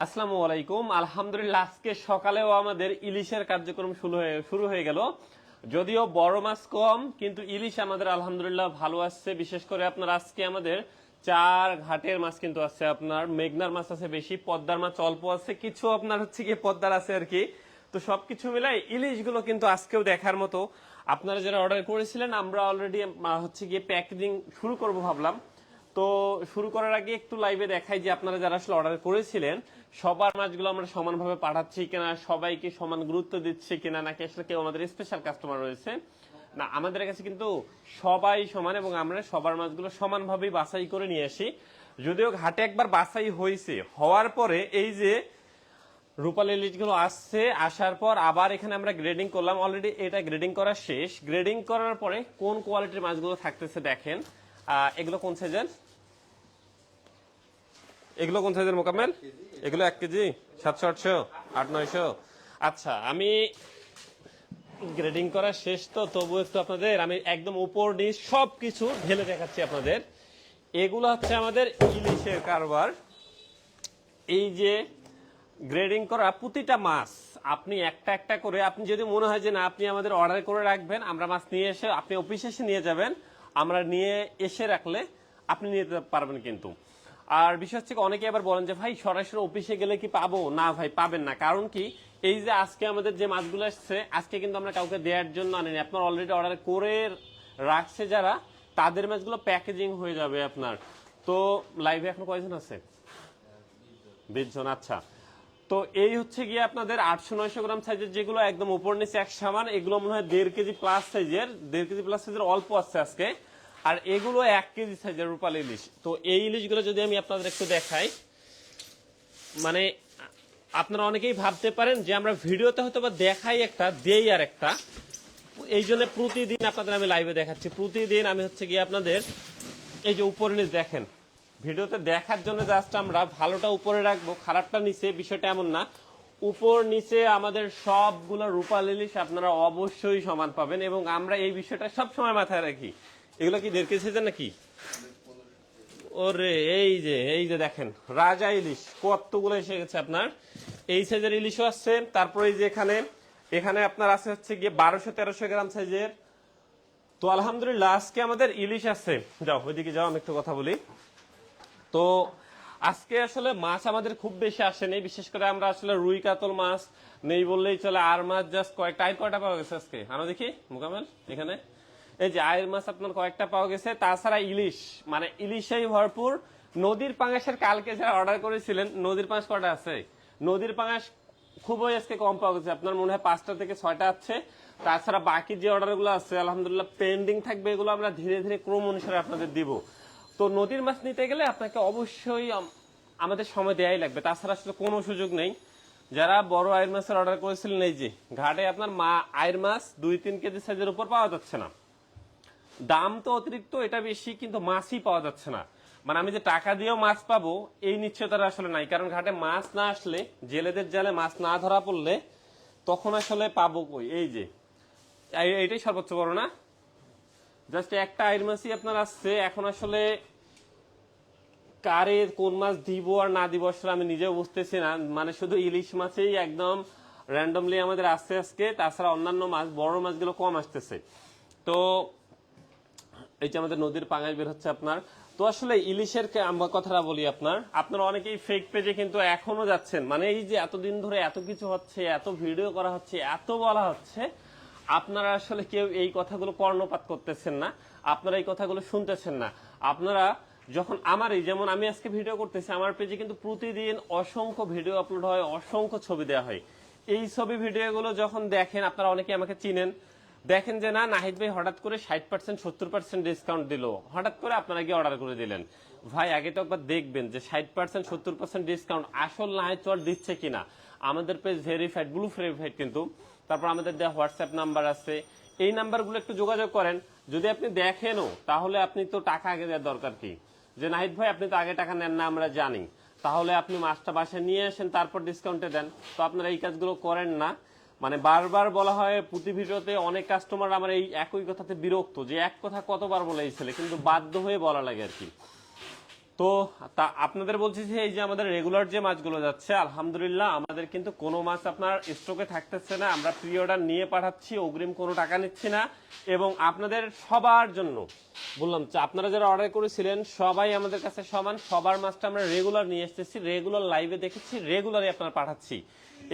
আসসালামু আলাইকুম। আলহামদুলিল্লাহ, আজকে সকালেও আমাদের ইলিশের কার্যক্রম শুরু হয়ে শুরু হয়ে গেল। যদিও বড় মাছ কম, কিন্তু ইলিশ আমাদের আলহামদুলিল্লাহ ভালো আসছে। বিশেষ করে আপনার আজকে আমাদের চার ঘাটের মাছ কিন্তু আছে। আপনার মেঘনার মাছ আছে বেশি, পদ্মার মাছ অল্প আছে, কিছু আপনার হচ্ছে কি পদ্মার আছে আর কি। তো সবকিছু মিলাই ইলিশগুলো কিন্তু আজকেও দেখার মতো। আপনারা যারা অর্ডার করেছিলেন, আমরা অলরেডি হচ্ছে গিয়ে প্যাকেজিং শুরু করব ভাবলাম। তো শুরু করার আগে একটু লাইভে দেখাই যে আপনারা যারা আসলে অর্ডার করেছিলেন, সবার মাছগুলো আমরা সমানভাবে পাঠাচ্ছি কিনা, সবাইকে সমান গুরুত্ব দিচ্ছি কিনা, নাকি আসলে কেউ আমাদের স্পেশাল কাস্টমার রয়েছে? না, আমাদের কাছে কিন্তু সবাই সমান এবং আমরা সবার মাছগুলো সমানভাবেই বাছাই করে নিয়ে আসি। যদিও ঘাটে একবার বাছাই হয়েছে, হওয়ার পরে এই যে রূপালী ইলিশগুলো আসছে, আসার পর আবার এখানে আমরা গ্রেডিং করলাম। অলরেডি এটা গ্রেডিং করা শেষ। গ্রেডিং করার পরে কোন কোয়ালিটির মাছগুলো থাকতেছে দেখেন। এগুলো কোন সাইজের এগুলো কোন সাইজের মোকামেল এগুলো এক কেজি। সাতশো, আটশো, আট, নয়শো। আচ্ছা আমি গ্রেডিং করা শেষ তো তবু একটু আপনাদের, আমি একদম উপর নিচ সব কিছু ঢেলে দেখাচ্ছি আপনাদের। এগুলো হচ্ছে আমাদের ইলিশের কারবার। এই যে গ্রেডিং করা প্রতিটা মাছ, আপনি একটা একটা করে, আপনি যদি মনে হয় যে না, আপনি আমাদের অর্ডার করে রাখবেন, আমরা মাছ নিয়ে এসে, আপনি অফিসে এসে নিয়ে যাবেন, আমরা নিয়ে এসে রাখলে আপনি নিয়ে পারবেন কিন্তু। আর বিষয় হচ্ছে অনেকে আবার বলেন যে, ভাই, সরাসরি অফিসে গেলে কি পাবো? না, ভাই, পাবেন না। কারণ কি, এই যে আজকে আমাদের যে মাছগুলো আসছে, আজকে কিন্তু আমরা কাউকে দেওয়ার জন্য আনিনি। আপনার অলরেডি অর্ডার করে রাখছে যারা, তাদের মাছগুলো প্যাকেজিং হয়ে যাবে আপনার। তো লাইভে এখন কয়জন আছে? বিশ জন আচ্ছা। তো এই হচ্ছে গিয়ে আপনাদের আটশো নয়শো গ্রাম সাইজের যেগুলো একদম উপর নিচে এক সামান, এগুলো মনে হয় দেড় কেজি প্লাস সাইজের দেড় কেজি প্লাস সাইজের অল্প আছে আজকে। আর এগুলো এক কেজি সাইজের রূপালী ইলিশ। তো এই ইলিশগুলো যদি আমি আপনাদের একটু দেখাই মানে আপনারা অনেকেই ভাবতে পারেন যে আমরা ভিডিওতে হয়তো বা দেখাই একটা, দেই আর একটা। এই জন্য প্রতিদিন আপনাদের আমি লাইভে দেখাচ্ছি। প্রতিদিন আমি হচ্ছে গিয়ে আপনাদের এই যে উপরে নিচ দেখেন, ভিডিওতে দেখার জন্য জাস্ট আমরা ভালোটা উপরে রাখব, খারাপটা নিচে, বিষয়টা এমন না। উপর, নিচে আমাদের সবগুলো রূপাল ইলিশ আপনারা অবশ্যই সমান পাবেন এবং আমরা এই বিষয়টা সব সময় মাথায় রাখি। এগুলো কি দেড় কেজি নাকি? ওরে, এই যে এই যে দেখেন, রাজা ইলিশ, কতগুলো এসে গেছে আপনার। এই সাইজের ইলিশও আসছে তারপরে এই যে এখানে এখানে আপনার আছে হচ্ছে গিয়ে বারোশো তেরোশো গ্রাম সাইজের তো আলহামদুলিল্লাহ, আজকে আমাদের ইলিশ আছে। যাও, ওইদিকে যাও, আমি একটু কথা বলি। তো আজকে আসলে মাছ আমাদের খুব বেশি আসেনি, বিশেষ করে আমরা আসলে রুই, কাতল মাছ নেই বললেই চলে, আর মাছ জাস্ট কয়েকটা কয়টা পাওয়া গেছে আজকে? আমরা দেখি, মোকামেল, এখানে। এই যে আয়ের মাছ আপনার কয়েকটা পাওয়া গেছে, তাছাড়া ইলিশ। মানে ইলিশেই ভরপুর। নদীর পাঙাশের কালকে যারা অর্ডার করেছিলেন, নদীর পাঙাশ কটা আছে? নদীর পাঙাশ খুবই আজকে কম পাওয়া গেছে। আপনার মনে হয় পাঁচটা থেকে ছয়টা আছে। তাছাড়া বাকি যে অর্ডারগুলো আছে, আলহামদুলিল্লাহ পেন্ডিং থাকবে, এগুলো আমরা ধীরে ধীরে ক্রম অনুসারে আপনাদের দিব। তো নদীর মাছ নিতে গেলে আপনাকে অবশ্যই আমাদের সময় দেয়াই লাগবে। তাছাড়া আসলে কোনো সুযোগ নেই। যারা বড় আয়ের মাছের অর্ডার করেছিলেন, এই যে, ঘাটে আপনার মা আয়ের মাছ দুই, তিন কেজি সাইজের উপর পাওয়া যাচ্ছে না। দাম তো অতিরিক্ত, এটা বেশি, কিন্তু মাছই পাওয়া যাচ্ছে না। মানে আমি যে টাকা দিয়েও মাছ পাবো, এই নিশ্চয়তা আসলে নাই। কারণ ঘাটে মাছ না আসলে, জেলেদের জালে মাছ না ধরা পড়লে তখন আসলে পাবো কই? এই যে, এই- এইটাই সর্বোচ্চ বড় না জাস্ট একটা আইর মাছই আপনার আসছে, এখন আসলে কারে কোন মাছ দিব আর না দিব আসলে আমি নিজেও বুঝতেছি না। মানে শুধু ইলিশ মাছেই একদম র্যান্ডমলি আমাদের আসছে আজকে, তাছাড়া অন্যান্য মাছ, বড় মাছগুলো কম আসতেছে। তো এই যে আমাদের নদীর পাঙাশ বের হচ্ছে আপনার। তো আসলে ইলিশের আমরা কথাটা বলি আপনার। আপনারা অনেকেই ফেক পেজে কিন্তু এখনও যাচ্ছেন। মানে এই যে এতদিন ধরে এত কিছু হচ্ছে, এত ভিডিও করা হচ্ছে, এত বলা হচ্ছে, আপনারা আসলে কেউ এই কথাগুলো কর্ণপাত করতেছেন না। আপনারা এই কথাগুলো শুনতেছেন না। আপনারা যখন আমার এই যেমন আমি আজকে ভিডিও করতেছি, আমার পেজে কিন্তু প্রতিদিন অসংখ্য ভিডিও আপলোড হয়, অসংখ্য ছবি দেওয়া হয়। এই ছবি ভিডিওগুলো যখন দেখেন, আপনারা অনেকে আমাকে চিনেন। দেখেন যে না, নাহিদ ভাই হঠাৎ করে ষাট পার্সেন্ট সত্তর পার্সেন্ট ডিসকাউন্ট দিল। হঠাৎ করে আপনারা গিয়ে অর্ডার করে দিলেন। ভাই, আগে তো একবার দেখবেন যে ষাট পার্সেন্ট সত্তর পার্সেন্ট ডিসকাউন্ট আসল নাহিদ চট দিচ্ছে কিনা। আমাদের পেজ ভেরিফাইড ব্লু ভেরিফাইড কিন্তু। তারপর আমাদের দেওয়া হোয়াটসঅ্যাপ নাম্বার আছে। এই নাম্বারগুলো একটু যোগাযোগ করেন। যদি আপনি দেখেনও, তাহলে আপনি তো টাকা আগে দেওয়ার দরকার কি? যে নাহিদ ভাই, আপনি তো আগে টাকা নেন না, আমরা জানি। তাহলে আপনি মাছটা বাসায় নিয়ে আসেন, তারপর ডিসকাউন্টে দেন। তো আপনারা এই কাজগুলো করেন না। মানে বারবার বলা হয় প্রতি ভিডিওতে অনেক কাস্টমার আমার এই একই কথাতে বিরক্ত, যে এক কথা কতবার বলে এই ছেলে, কিন্তু বাধ্য হয়ে বলা লাগে আর কি। তো তা আপনাদের বলছি যে, এই যে আমাদের রেগুলার যে মাছগুলো যাচ্ছে, আলহামদুলিল্লাহ আমাদের কিন্তু কোনো মাছ আপনার স্টকে থাকতেছে না। আমরা প্রি অর্ডার নিয়ে পাঠাচ্ছি, অগ্রিম কোনো টাকা নিচ্ছি না। এবং আপনাদের সবার জন্য বললাম, যে আপনারা যারা অর্ডার করেছিলেন, সবাই আমাদের কাছে সমান। সবার মাছটা আমরা রেগুলার নিয়ে এসেছি রেগুলার লাইভে দেখেছি রেগুলারই আপনার পাঠাচ্ছি।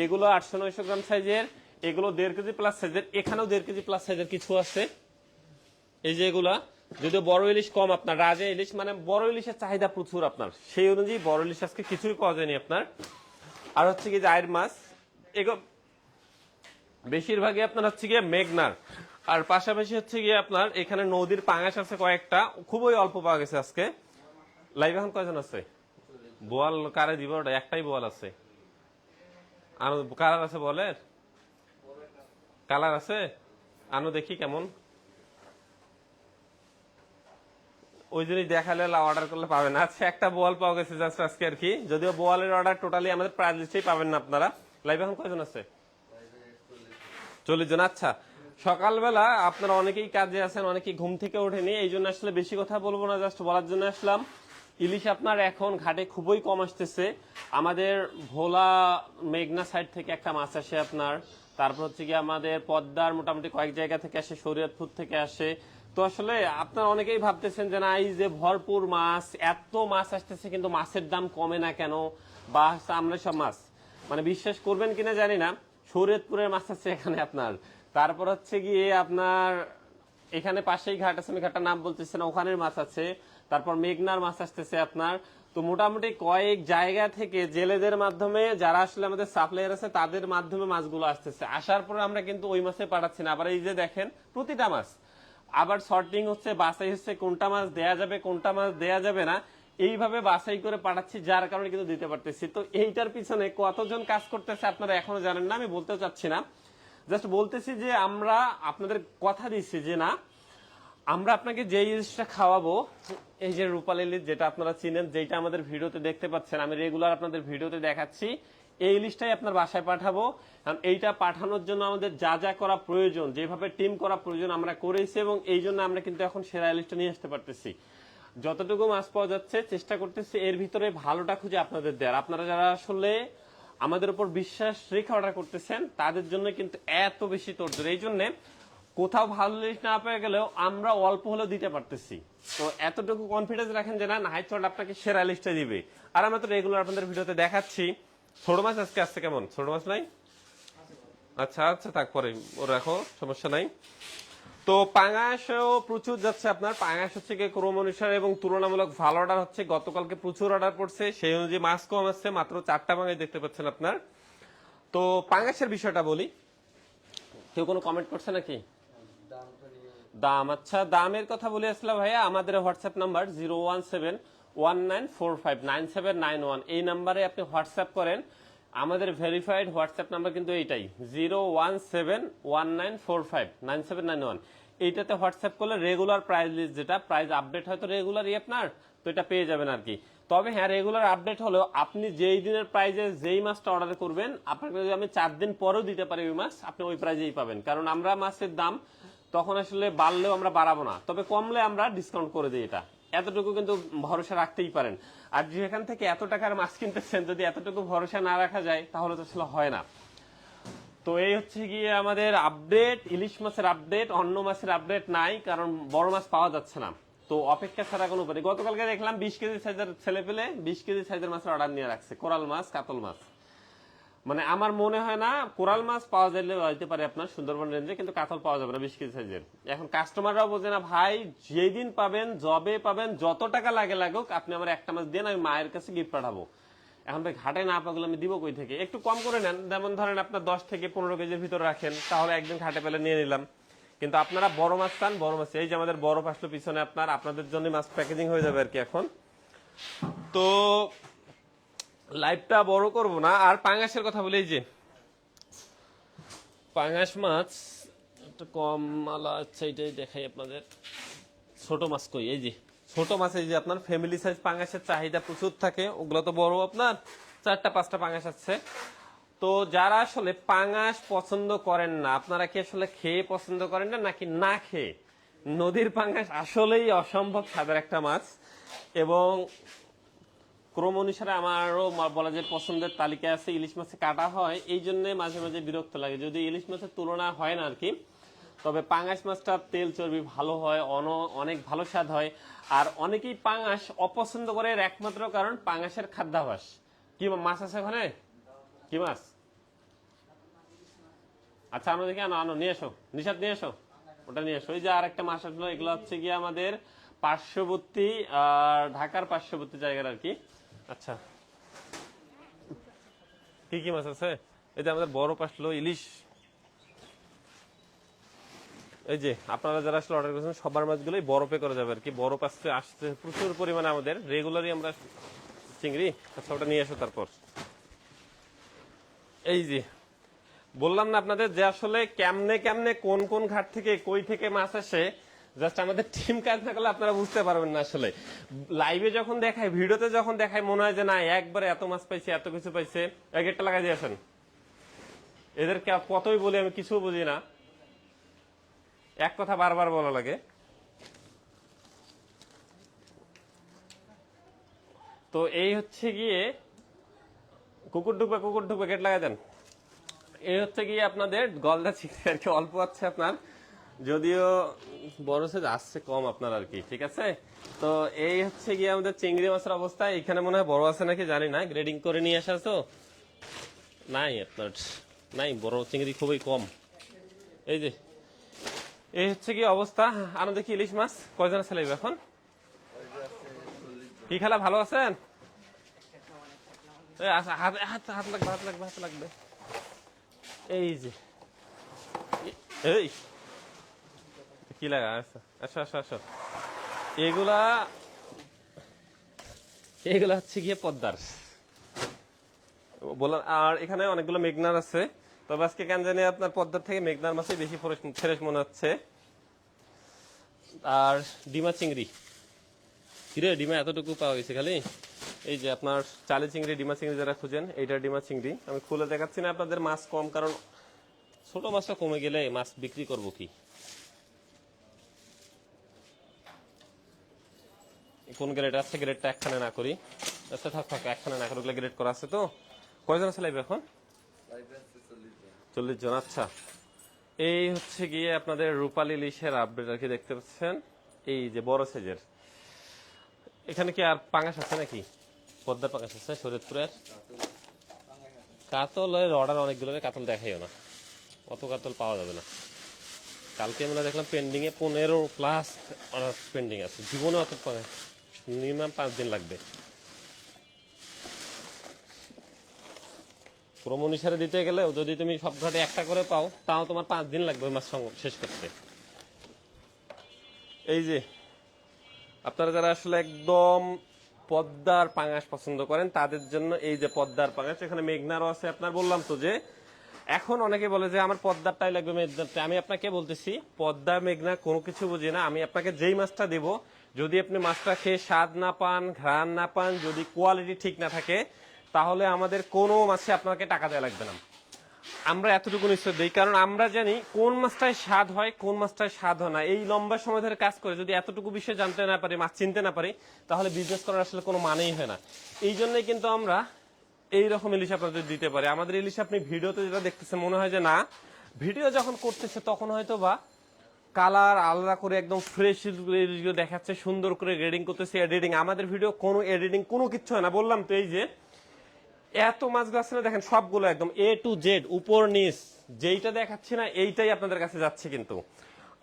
এগুলো আটশো নয়শো গ্রাম সাইজের, এগুলো দেড় কেজি প্লাস সাইজের, এখানেও দেড় কেজি প্লাস সাইজের কিছু আছে। এই যে এগুলা, যদিও বড় ইলিশ কম আপনার, রাজা ইলিশ মানে বড় ইলিশের চাহিদা প্রচুর আপনার। সেই অনুযায়ী বড় ইলিশ আজকে কিছুই পাওয়া যায়নি আপনার। আর হচ্ছে কি আয়ের মাছ এগুলো বেশিরভাগই আপনার হচ্ছে গিয়ে মেঘনার। আর পাশাপাশি হচ্ছে গিয়ে আপনার এখানে নদীর পাঙাশ আছে কয়েকটা, খুবই অল্প পাওয়া গেছে আজকে। লাইভ এখন কয়জন আছে? বোয়াল কারে দিব ওটা? একটাই বোয়াল আছে। কালার আছে বলের? কালার আছে? আনো দেখি কেমন। ওই জন্যই দেখালে অর্ডার করলে পাবেন। আচ্ছা একটা বল পাওয়া গেছে জাস্ট আজকে আর কি। যদিও বোয়ালের অর্ডার টোটালি আমাদের প্রাইস লিস্টেই পাবেন না আপনারা। লাইভ এখন কয়জন আছে? চল্লিশ জন আচ্ছা। সকালবেলা আপনারা অনেকেই কাজে আছেন, অনেকেই ঘুম থেকে ওঠেনি, এই জন্য আসলে বেশি কথা বলব না জাস্ট বলার জন্য আসলাম। ইলিশ আপনার এখন ঘাটে খুবই কম আসতেছে। আমাদের ভোলা মেঘনা সাইড থেকে একটা মাছ আসে আপনার। তারপর হচ্ছে কি আমাদের পদ্মার মোটামুটি কয়েক জায়গা থেকে আসে, শরীয়তপুর থেকে আসে। তো আসলে আপনারা অনেকেই ভাবতেছেন যে না, এই যে ভরপুর মাছ, এত মাছ আসতেছে কিন্তু মাছের দাম কমে না কেন? বা আমরা সব মাছ মানে বিশ্বাস করবেন কিনা জানি না। শরীয়তপুরের মাছ আছে এখানে আপনার। তারপর হচ্ছে গিয়ে আপনার এখানে পাশেই ঘাট আছে, আমি ঘাটটার নাম বলতেছি না, ওখানের মাছ আছে। তারপর মেঘনার মাছ আসতেছে আপনার। তো মোটামুটি কয়েক জায়গা থেকে জেলেদের মাধ্যমে যারা আসলে আমাদের সাপ্লায়ার আছে, তাদের মাধ্যমে মাছগুলো আসতেছে। আসার পরে আমরা কিন্তু ওই মাছে পাঠাচ্ছি না। আবার এই যে দেখেন, প্রতিটা মাছ। আবার শর্টিং হচ্ছে, বাছাই হচ্ছে, কোনটা মাছ দেয়া যাবে, কোনটা মাছ দেয়া যাবে না। এইভাবে বাছাই করে পাঠাচ্ছি, যার কারণে কিন্তু দিতে পারতেছি। তো এইটার পিছনে কতজন কাজ করতেছে আপনারা এখনও জানেন না, আমি বলতে চাচ্ছি না। জাস্ট বলতেছি যে আমরা আপনাদের কথা দিচ্ছি যে না আমরা আপনাকে যে ইলিশটা খাওয়াবো, এই যে রূপালী ইলিশ যেটা আপনারা চিনেন যেটা আমাদের ভিডিওতে দেখতে পাচ্ছেন, আমি রেগুলার আপনাদের ভিডিওতে দেখাচ্ছি, এই ইলিশটাই আপনার বাসায় পাঠাবো। কারণ এইটা পাঠানোর জন্য আমাদের যা যা করা প্রয়োজন, যেভাবে টিম করা প্রয়োজন আমরা করেছি এবং এই জন্য আমরা কিন্তু এখন সেরা ইলিশটা নিয়ে আসতে পারতেছি। যতটুকু মাছ পাওয়া যাচ্ছে, চেষ্টা করতেছি এর ভিতরে ভালোটা খুঁজে আপনাদের দেওয়ার। আপনারা যারা আসলে আমাদের উপর বিশ্বাস রেখে অর্ডার করতেছেন, তাদের জন্য কিন্তু এত বেশি তোরজোর এই জন্য কোথাও ভালো লিস্ট না পেয়ে গেলেও আমরা অল্প হলেও দিতে পারতেছি। তো এতটুকু কনফিডেন্স রাখেন যে না নাইট চট আপনাকে সেরা লিস্টটা দিবে। আর আমরা তো রেগুলার আপনাদের ভিডিওতে দেখাচ্ছি। ছোট মাছ আজকে আসছে কেমন? ছোট মাছ নাই? আচ্ছা আচ্ছা তারপরে ও রাখো, সমস্যা নাই। তো পাঙাশও প্রচুর যাচ্ছে আপনার। পাঙাশ হচ্ছে গিয়ে ক্রম অনুসারে এবং তুলনামূলক ভালো অর্ডার হচ্ছে। গতকালকে প্রচুর অর্ডার পড়ছে। সেই অনুযায়ী মাছ কম আসছে, মাত্র চারটা পাঙাশ দেখতে পাচ্ছেন আপনার। তো পাঙাশের বিষয়টা বলি। কেউ কোনো কমেন্ট করছে নাকি? দাম। আচ্ছা দামের কথা বলে আসলাম ভাইয়া। আমাদের WhatsApp number zero one seven one nine four five nine seven nine one এই নাম্বারে আপনি হোয়াটসঅ্যাপ করেন। আমাদের ভেরিফাইড হোয়াটসঅ্যাপ নাম্বার কিন্তু এইটাই। Zero one seven one nine four five nine seven nine one এইটাতে হোয়াটসঅ্যাপ করলে রেগুলার প্রাইস লিস্ট যেটা প্রাইস আপডেট হয়তো রেগুলারই আপনার, তো এটা পেয়ে যাবেন আর কি তবে হ্যাঁ রেগুলার আপডেট হলেও আপনি যেই দিনের প্রাইজে যেই মাছটা অর্ডার করবেন, আপনাকে যদি আমি চার দিন পরেও দিতে পারি ওই মাছ আপনি ওই প্রাইজেই পাবেন। কারণ আমরা মাছের দাম তখন আসলে বাড়লেও আমরা বাড়াবো না। তবে কমলে আমরা ডিসকাউন্ট করে দিই এটা। এতটুকু কিন্তু ভরসা রাখতেই পারেন। আর যেখান থেকে এত টাকার মাছ কিনতেছেন, যদি এতটুকু ভরসা না রাখা যায়, তাহলে তো আসলে হয় না। তো এই হচ্ছে গিয়ে আমাদের আপডেট ইলিশ মাছের আপডেট অন্য মাছের আপডেট নাই, কারণ বড় মাছ পাওয়া যাচ্ছে না। তো অপেক্ষা ছাড়া কোনো উপায় গতকালকে দেখলাম বিশ কেজি সাইজের ছেলে পেলে বিশ কেজি সাইজের মাছের অর্ডার নিয়ে রাখছে। কোরাল মাছ, কাতল মাছ। মানে আমার মনে হয় না, কোরাল মাছ পাওয়া যাইলে হইতে পারে আপনার সুন্দরবন রেঞ্জে কিন্তু কাতল পাওয়া যাবে না, বিশ কেজি সাইজের এখন কাস্টমাররাও বোঝে না, ভাই যেই দিন পাবেন জবে পাবেন, যত টাকা লাগে লাগুক, আপনি আমার একটা মাছ দেন, আমি মায়ের কাছে গিফট পাঠাবো। এখন ভাই ঘাটে না পাগলে আমি দিব কই থেকে? একটু কম করে নেন, যেমন ধরেন আপনার দশ থেকে পনেরো কেজির ভিতর রাখেন, তাহলে একদিন ঘাটে পেলে নিয়ে নিলাম। কিন্তু আপনারা বড় মাছ চান, বড় মাছ, এই যে আমাদের বরফ আসলো পিছনে আপনার, আপনাদের জন্য মাছ প্যাকেজিং হয়ে যাবে আর কি এখন। তো লাইভটা বড় করব না। আর পাঙ্গাসের কথা বলি যে। পাঙ্গাস মাছ, একটু কম মালা আচ্ছা এটাই দেখাই আপনাদের। ছোট মাছ কই, এই যে। ছোট মাছ, এই যে আপনার ফ্যামিলি সাইজ পাঙ্গাসের চাহিদা প্রচুর থাকে, ওগুলো তো বড় আপনার। চারটা, পাঁচটা পাঙ্গাস আছে। তো যারা আসলে পাঙ্গাস পছন্দ করেন না, আপনারা কি আসলে খেয়ে পছন্দ করেন না, নাকি না খেয়ে? নদীর পাঙ্গাস আসলেই অসম্ভব স্বাদের একটা মাছ। এবং ক্রম অনুসারে আমারও বলা যায় পছন্দের তালিকায় আছে ইলিশ মাছে কাটা হয়, এই জন্য মাঝে মাঝে বিরক্ত লাগে। যদি ইলিশ মাছের তুলনা হয় না আর কি তবে পাঙাশ মাছটা তেল চর্বি ভালো হয়, অন- অনেক ভালো স্বাদ হয়। আর অনেকেই পাঙাশ অপছন্দ করে একমাত্র কারণ পাঙাশের খাদ্যাভাস। কি মাছ আছে ওখানে? কি মাছ? আচ্ছা আনো দেখি, আনো আনো, নিয়ে এসো। নিষাদ নিয়ে এসো। ওটা নিয়ে এসো। ওই যে আর একটা মাছ আসলো, এগুলো হচ্ছে গিয়ে আমাদের পার্শ্ববর্তী আর ঢাকার পার্শ্ববর্তী জায়গার আর কি আচ্ছা। কি কি মাছ আছে? এই যে আমাদের বড় পাশলো ইলিশ। এই যে আপনারা যারা আসলে অর্ডার করেছেন, সবার মাছগুলোই বরফে করা যাবে আর কি। বরফ আসছে আসছে প্রচুর পরিমাণে আমাদের। রেগুলারই আমরা চিংড়ি আচ্ছা ওটা নিয়ে এসো তারপর। এই যে, বললাম না আপনাদের যে আসলে কেমনে কেমনে, কোন কোন ঘাট থেকে, কই থেকে মাছ আসে জাস্ট আমাদের টিম কাজ না করলে আপনারা বুঝতে পারবেন না আসলে। লাইভে যখন দেখায় ভিডিওতে যখন দেখায়, মনে হয় যে না, একবারে এত মাছ পাইছে, এত কিছু পাইছে। এক একটা লাগাই দিয়ে আসেন। এদেরকে কতই বলি, আমি কিছু বুঝি না। এক কথা বারবার বলা লাগে। তো এই হচ্ছে গিয়ে, কুকুর ঢুকবে কুকুর ঢুকবে, গেট লাগাই দেন। এই হচ্ছে গিয়ে আপনাদের গলদা চিংড়ি আর কি, অল্প আছে আপনার। যদিও বড় সাইজ আসছে কম আপনার আর কি ঠিক আছে? তো এই হচ্ছে গিয়ে আমাদের চিংড়ি মাছের অবস্থা। এখানে মনে হয় বড় আছে নাকি জানি না গ্রেডিং করে নিয়ে আসা তো। নাই আপনার নাই বড় চিংড়ি খুবই কম। এই যে এই হচ্ছে কি অবস্থা। আনো দেখি ইলিশ মাছ? কয়জন আছে এখন? কি খেলা ভালো আছেন? আচ্ছা, হাত লাগবে হাত লাগবে হাত লাগবে। এই যে এই কি লাগা আচ্ছা আসো আসো এগুলা এগুলা হচ্ছে গিয়ে পদ্মার। বললাম আর এখানে অনেকগুলো মেঘনার আছে। তবে আজকে কেন জানি আপনার পদ্মার থেকে মেঘনার মাছই বেশি ফ্রেশ মনে হচ্ছে। আর ডিমা চিংড়ি। কিরে, ডিমা এতটুকু পাওয়া গেছে খালি? এই যে আপনার চালি চিংড়ি, ডিমা চিংড়ি যারা খুঁজেন, এইটা ডিমা চিংড়ি। আমি খুলে দেখাচ্ছি না আপনাদের মাছ কম, কারণ ছোট মাছটা কমে গেলে মাছ বিক্রি করব কি? কোন গ্রেড আছে গ্রেডটা একখানে না করি। আচ্ছা থাক থাক, একখানে না করে গ্রেড করা আছে তো। কয়জন আছে লাইভ এখন? চল্লিশ জন আচ্ছা। এই হচ্ছে গিয়ে আপনাদের রূপালী ইলিশের আপডেট আর কি দেখতে পাচ্ছেন। এই যে বড় সাইজের এখানে কি আর পাঙাশ আছে নাকি? পদ্মার পাঙাশ আছে, শরীয়তপুরের? কাতলের অর্ডার অনেকগুলো কাতল দেখাইও না। অত কাতল পাওয়া যাবে না। কালকে আমরা দেখলাম পেন্ডিং এ পনেরো প্লাস অর্ডার পেন্ডিং আছে। জীবনে অত পাঙাশ মিনিমাম পাঁচ দিন লাগবে ক্রম অনুসারে দিতে গেলেও যদি তুমি সব ঘাটে একটা করে পাও তাও তোমার পাঁচ দিন লাগবে মাছ শেষ করতে। এই যে, আপনারা যারা আসলে একদম পদ্মার পাঙাশ পছন্দ করেন, তাদের জন্য এই যে পদ্মার পাঙাশ, এখানে মেঘনারও আছে। আপনার বললাম তো যে, এখন অনেকে বলে যে আমার পদ্মারটাই লাগবে মেঘনারটা। আমি আপনাকে বলতেছি পদ্মা মেঘনা কোনো কিছু বুঝি না। আমি আপনাকে যেই মাছটা দেব যদি আপনি মাছটা খেয়ে স্বাদ না পান, ঘ্রাণ না পান, যদি কোয়ালিটি ঠিক না থাকে, তাহলে আমাদের কোনো মাছে আপনাকে টাকা দেওয়া লাগবে না। আমরা এতটুকু নিশ্চয় দিই, কারণ আমরা জানি কোন মাছটায় স্বাদ হয়, কোন মাছটায় স্বাদ হয় না। এই লম্বা সময় ধরে কাজ করে যদি এতটুকু বিষয় জানতে না পারি, মাছ চিনতে না পারি, তাহলে বিজনেস করার আসলে কোনো মানেই হয় না। এই জন্যই কিন্তু আমরা এই রকম ইলিশ আপনাদের দিতে পারি। আমাদের ইলিশ আপনি ভিডিওতে যেটা দেখতেছেন, মনে হয় যে না, ভিডিও যখন করতেছে, তখন হয়তো বা কালার আলাদা করে একদম ফ্রেশ দেখাচ্ছে, সুন্দর করে এডিটিং করতেছে এডিটিং আমাদের ভিডিও কোনো এডিটিং কোনো কিচ্ছু হয় না। বললাম তো এই যে, এত মাছগুলো আছে না, দেখেন সবগুলো একদম এ টু জেড উপর নিচ। যেইটা দেখাচ্ছি না, এইটাই আপনাদের কাছে যাচ্ছে কিন্তু।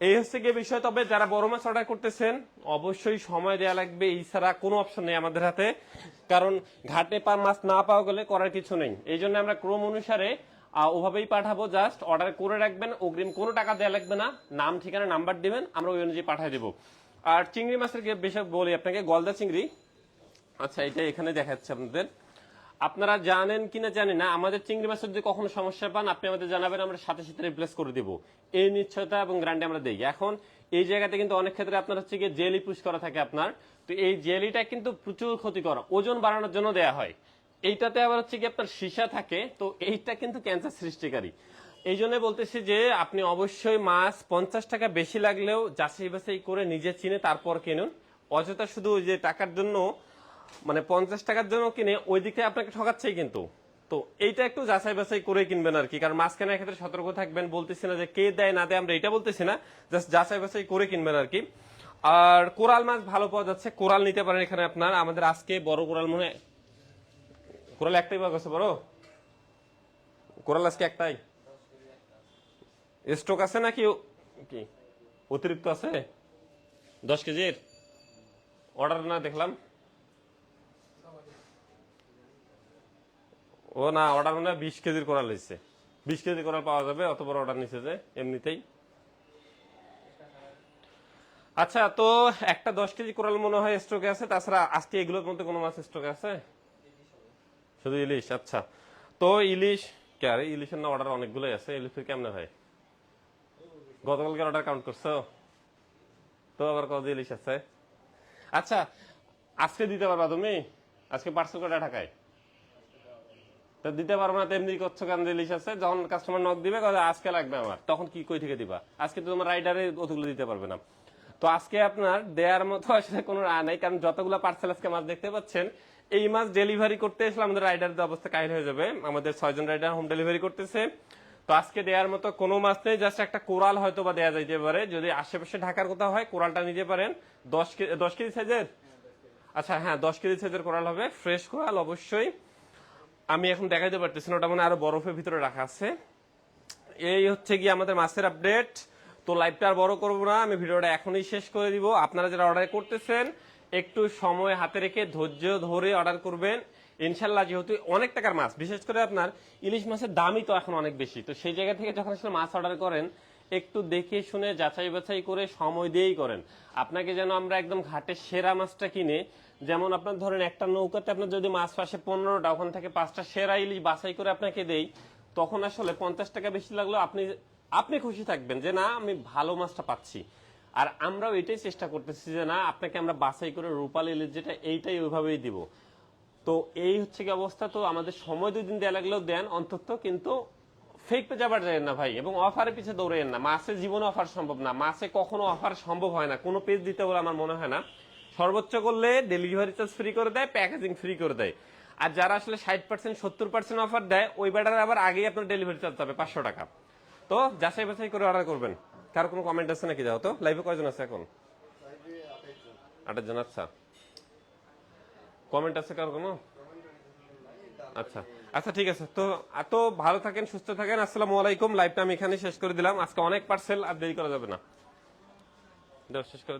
এই হচ্ছে গিয়ে বিষয়। তবে যারা বড় মাছ অর্ডার করতেছেন, অবশ্যই সময় দেওয়া লাগবে। এই ছাড়া কোনো অপশন নেই আমাদের হাতে। কারণ ঘাটে পা মাছ না পাওয়া গেলে করার কিছু নেই। এই জন্য আমরা ক্রম অনুসারে ওভাবেই পাঠাবো জাস্ট অর্ডার করে রাখবেন, অগ্রিম কোনো টাকা দেওয়া লাগবে না, নাম, ঠিকানা নাম্বার দিবেন, আমরা ওই অনুযায়ী পাঠিয়ে দেবো। আর চিংড়ি মাছের বেশি বলি আপনাকে, গলদা চিংড়ি। আচ্ছা এটা এখানে দেখাচ্ছে আপনাদের। আপনারা জানেন কিনা জানি না, আমাদের চিংড়ি মাছের যদি কখনো সমস্যা পান, আপনি আমাদের জানাবেন, আমরা সাথে সাথে রিপ্লেস করে দিব। এই নিশ্চয়তা এবং গ্যারান্টি আমরা দিই। এখন, এই জায়গাতে কিন্তু অনেক ক্ষেত্রে আপনার হচ্ছে গিয়ে জেলি পুশ করা থাকে আপনার। তো এই জেলিটা কিন্তু প্রচুর ক্ষতিকর, ওজন বাড়ানোর জন্য দেয়া হয়। এইটাতে আবার হচ্ছে কি আপনার সীসা থাকে, তো এইটা কিন্তু ক্যান্সার সৃষ্টিকারী। এই জন্য বলতেছি যে আপনি অবশ্যই মাছ পঞ্চাশ টাকা বেশি লাগলেও যাচাই বাছাই করে নিজে চিনে তারপর কিনুন। অযথা শুধু ওই যে টাকার জন্য মানে পঞ্চাশ টাকার জন্য কিনে ওই দিকে আপনাকে ঠকাচ্ছেই কিন্তু। তো এইটা একটু যাচাই বাছাই করে কিনবেন আর কি, কারণ মাঝখানে ক্ষেত্রে সতর্ক থাকবেন, বলতেছি না যে কে দেয়, না দেয়, আমরা এটা বলতেছি না, জাস্ট যাচাই বাছাই করে কিনবেন আর কি। আর কোরাল মাছ ভালো পাওয়া যাচ্ছে, কোরাল নিতে পারেন এখানে আপনার। আমাদের আজকে বড় কোরাল মনে কোরাল একটাই পাওয়া গেছে বড়? কোরাল আজকে একটাই? স্টক আছে নাকি কি? অতিরিক্ত আছে? দশ কেজির? অর্ডার না দেখলাম। ও না অর্ডার মনে বিশ কেজির করাল হয়েছে। বিশ কেজি করাল পাওয়া যাবে, অত বড় অর্ডার নিছে যে, এমনিতেই। আচ্ছা তো একটা দশ কেজি কোরাল মনে হয় স্টকে আছে, তাছাড়া আজকে এগুলোর মধ্যে কোনো মাছ স্টকে আছে? শুধু ইলিশ আচ্ছা। তো ইলিশ, কে ইলিশের না অর্ডার অনেকগুলোই আছে, ইলিশের কেমনে হয়? গতকালকে অর্ডার কাউন্ট করছ? তো আবার কত ইলিশ আছে? আচ্ছা আজকে দিতে পারবা তুমি? আজকে পার্সেল করে ঢাকায়? তো দিতে পারব না তো এমনি করছ কেন ইলিশ আছে? যখন কাস্টমার নক দিবে আজকে লাগবে আমার তখন কি কই থেকে দিবা? আজকে তো তোমার রাইডারে অতগুলো দিতে পারবে না। তো আজকে আপনার দেয়ার মতো আসলে কোনো নাই, কারণ যতগুলো পার্সেল আজকে মাছ দেখতে পাচ্ছেন এই মাছ ডেলিভারি করতে আসলে আমাদের রাইডারদের অবস্থা কাহিল হয়ে যাবে। আমাদের ছয়জন রাইডার হোম ডেলিভারি করতেছে। তো আজকে দেওয়ার মতো কোনো মাছ নেই, জাস্ট একটা কোরাল হয়তো বা দেওয়া যাইতে পারে। যদি আশেপাশে ঢাকার কোথাও হয়, কোরালটা নিতে পারেন। দশ কেজি দশ কেজি সাইজের? আচ্ছা হ্যাঁ দশ কেজি সাইজের কোরাল হবে। ফ্রেশ কোরাল, অবশ্যই। আমি এখন দেখাইতে পারতেছি না, ওটা মানে আরও বরফের ভিতরে রাখা আছে। এই হচ্ছে কি আমাদের মাছের আপডেট। তো লাইভটা আর বড় করব না, আমি ভিডিওটা এখনই শেষ করে দিব। আপনারা যারা অর্ডার করতেছেন একটু সময় হাতে রেখে ধৈর্য ধরে অর্ডার করবেন। ইনশাল্লাহ যেহেতু অনেক টাকার মাছ, বিশেষ করে আপনার ইলিশ মাছের দামই তো এখন অনেক বেশি। তো সেই জায়গা থেকে যখন আসলে মাছ অর্ডার করেন, একটু দেখে শুনে যাচাই বাছাই করে সময় দিয়েই করেন। আপনাকে যেন আমরা একদম ঘাটে সেরা মাছটা কিনে, যেমন আপনার ধরেন একটা নৌকাতে আপনার যদি মাছ পাশে পনেরোটা, ওখান থেকে পাঁচটা সেরা ইলিশ বাছাই করে আপনাকে দেই, তখন আসলে পঞ্চাশ টাকা বেশি লাগল, আপনি আপনি খুশি থাকবেন যে না, আমি ভালো মাছটা পাচ্ছি। আর আমরাও এটাই চেষ্টা করতেছি যে না, আপনাকে আমরা বাছাই করে রূপালী ইলিশ যেটা, এইটাই ওইভাবেই দিব। তো এই হচ্ছে কি অবস্থা, তো আমাদের সময় দুই দিন দেওয়া লাগলেও দেন অন্তত, কিন্তু ফেক পেজ আবার যায় না ভাই, এবং অফারের পিছে দৌড়েন না। মাসে জীবনে অফার সম্ভব না, মাসে কখনো অফার সম্ভব হয় না, কোনো পেজ দিতে বলে আমার মনে হয় না। সর্বোচ্চ করলে ডেলিভারি চার্জ ফ্রি করে দেয় প্যাকেজিং ফ্রি করে দেয়। আর যারা আসলে ষাট পার্সেন্ট সত্তর পার্সেন্ট অফার দেয়, ওই ব্যাটার আবার আগেই আপনার ডেলিভারি চার্জ হবে পাঁচশো টাকা। তো যাচাই বাছাই করে অর্ডার করবেন। কার কোনো কমেন্ট আছে নাকি? যাও তো। লাইভে কয়জন আছে এখন? আটের জন আচ্ছা। কমেন্ট আছে কারও কোনো? আচ্ছা। আচ্ছা ঠিক আছে। তো, এত ভালো থাকেন, সুস্থ থাকেন, আসসালামু আলাইকুম। লাইভটা আমি এখানে শেষ করে দিলাম। আজকে অনেক পার্সেল আর দেরি করা যাবে না। শেষ করে